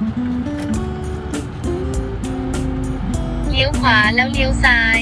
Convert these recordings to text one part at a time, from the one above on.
เลี้ยวขวาแล้วเลี้ยวซ้าย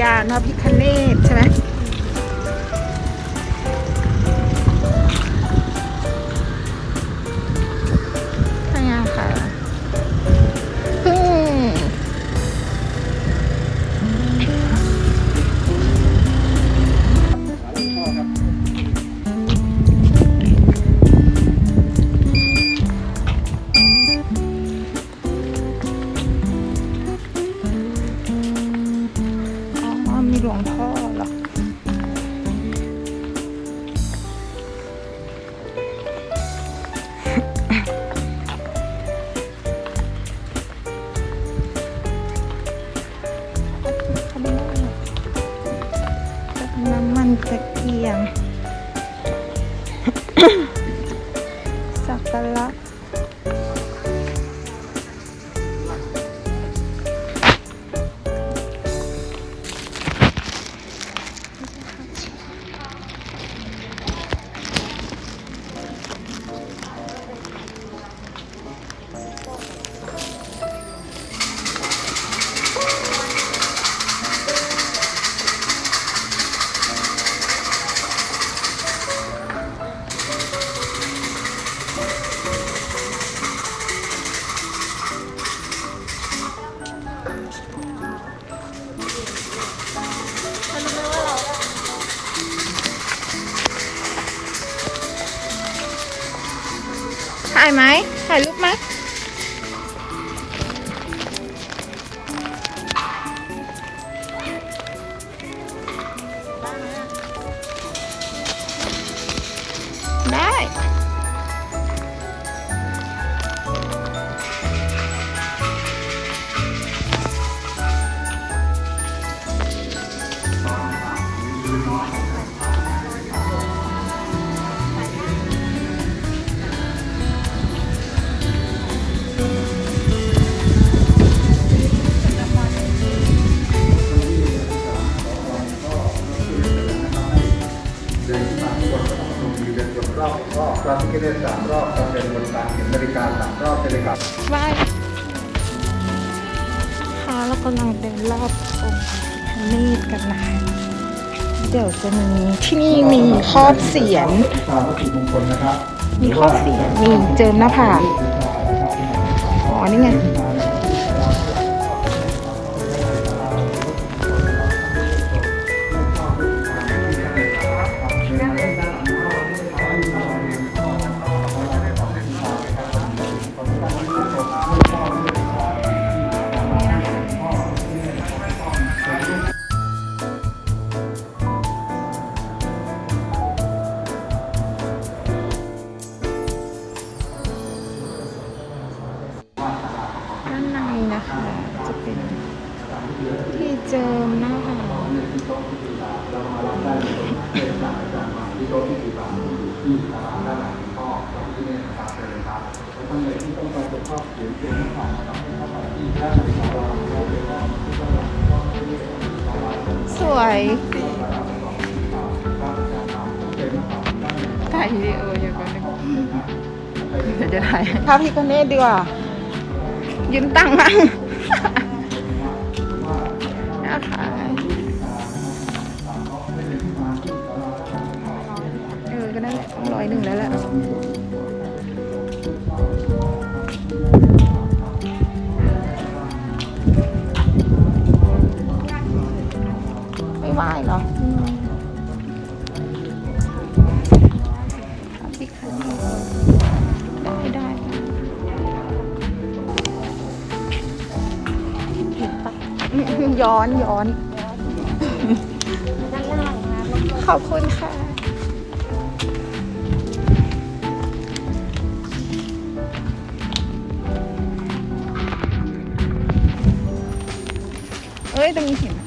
ยานาะพิคเนตใช่ไหม หลวงพ่อ ถ่ายไหมถ่ายรูปไหม รอบเราที่เดินสามรอบเราเดินวนตามเข็มนาฬิกาสามรอบนาฬิกาบายค่ะเรากำลังเดินรอบองค์พระพิฆเนศกันนะคะเดี๋ยวจะมีที่นี่มีครอบเสียน ตามวัตถุมงคลนะครับมีครอบเสียนมีเจิมหน้าผากอ๋อนี่ไง เจิมหน้าผากสวยถ่ายวิดีโออยู่ก่อนหนึงเดี๋ยวจะถ่ายภาพพี่คเนตดีกว่ายืนตั้งมั่ง นะคะเออก็นั่นแหละต้องร้อยหนึ่งแล้วแหละ ย้อนย้อนขอบคุณค่ะ เอ้ยตรงนี้เห็น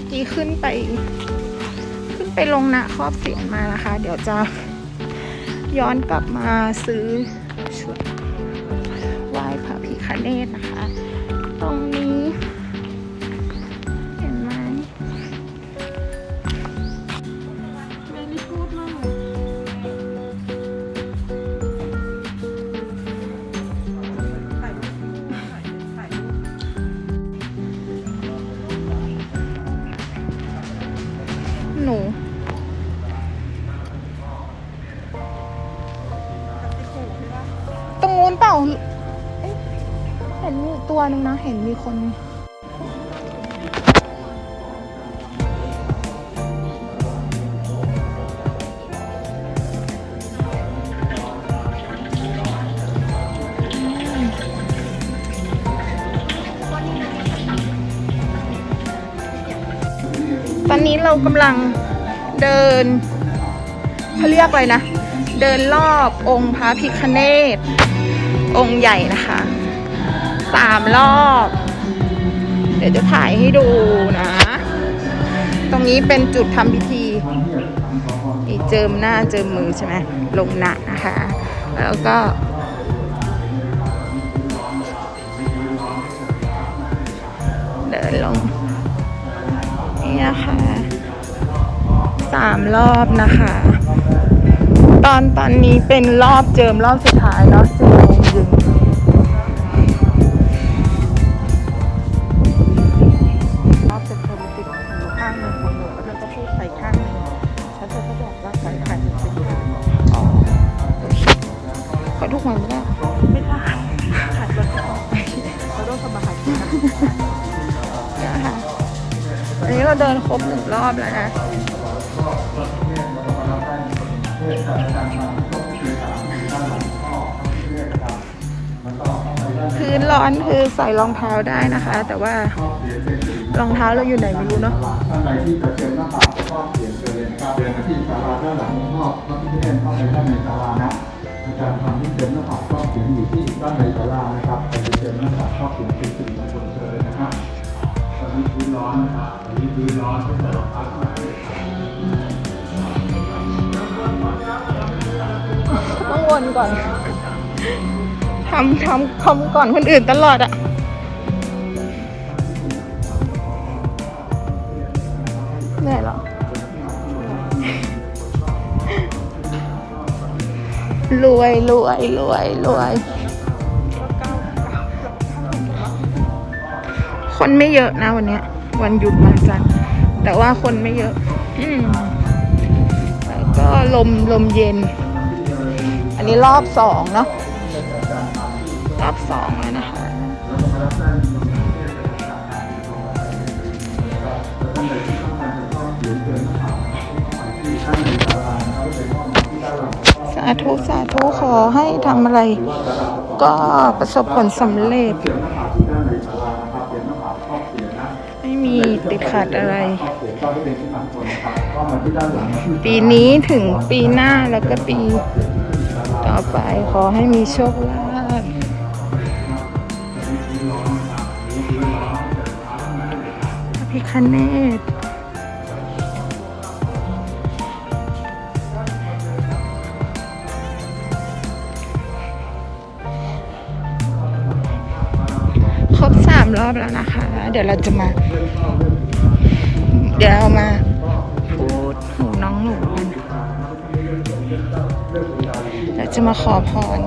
มื่อกี้ขึ้นไป ขึ้นไปลงนะครอบเสียงมานะคะ เดี๋ยวจะย้อนกลับมาซื้อชุดไหว้พระพิคเนตนะคะ ตรงนี้ นึงนะ เห็นมีคนตอนนี้เรากำลังเดินเขาเรียกอะไรนะ เดินรอบองค์พระพิคเนตองค์ใหญ่นะคะ สามรอบ เดี๋ยวจะถ่ายให้ดูนะ ตรงนี้เป็นจุดทำพิธีอีเจิมหน้าเจิมมือใช่ไหมลงหนักนะคะ แล้วก็เดินลง นี่นะคะสามรอบนะคะ ตอนตอนนี้เป็นรอบเจิมรอบสุดท้ายเนาะ ทุกวันไม่ได้ ไม่ได้ขายรถจะออกไปเราต้องทำมาหากินนะนะคะอันนี้เราเดินครบหนึ่งรอบแล้วนะพื้นร้อนคือใส่รองเท้าได้นะคะ แต่ว่ารองเท้าเราอยู่ไหนไม่รู้เนาะท่านใดที่จะเจิมหน้าผากก็เปลี่ยนเชิญเลยนะครับเดินมาที่ศาลาด้านหลังนอกพระพิฆเนศเข้าไปด้านในศาลานะ อารทำที่เจิมหน้าผากก็เขียนอยู่ที่ด้านในศาลานะครับไปเจิมหน้าผากก็เขียนเป็นสิ่งมงคลเชิญเลยนะครับตอนนี้พื้นร้อนนะครับตอนนี้พื้นร้อนก็จะร้อนพักมาเลยต้องวนก่อน ทำทำทำก่อนคนอื่นตลอดอะเหนื่อยหรอ รวยรวยรวยรวย คนไม่เยอะนะวันนี้วันหยุดวันจันทร์แต่ว่าคนไม่เยอะ อืมแล้วก็ลมลมเย็น อันนี้รอบสองเนาะรอบสองแล้วนะคะาธุสาธุขอให้ทำอะไร ก็ประสบผลสำเร็จ ไม่มีติดขัดอะไร ปีนี้ถึงปีหน้าแล้วก็ปีต่อไปขอให้มีโชคลาภพิคเนต รบสามรอบแล้วนะคะ เดี๋ยวเราจะมา เดี๋ยวเรามาพูดหูน้องหนูกันเราจะมาขอพร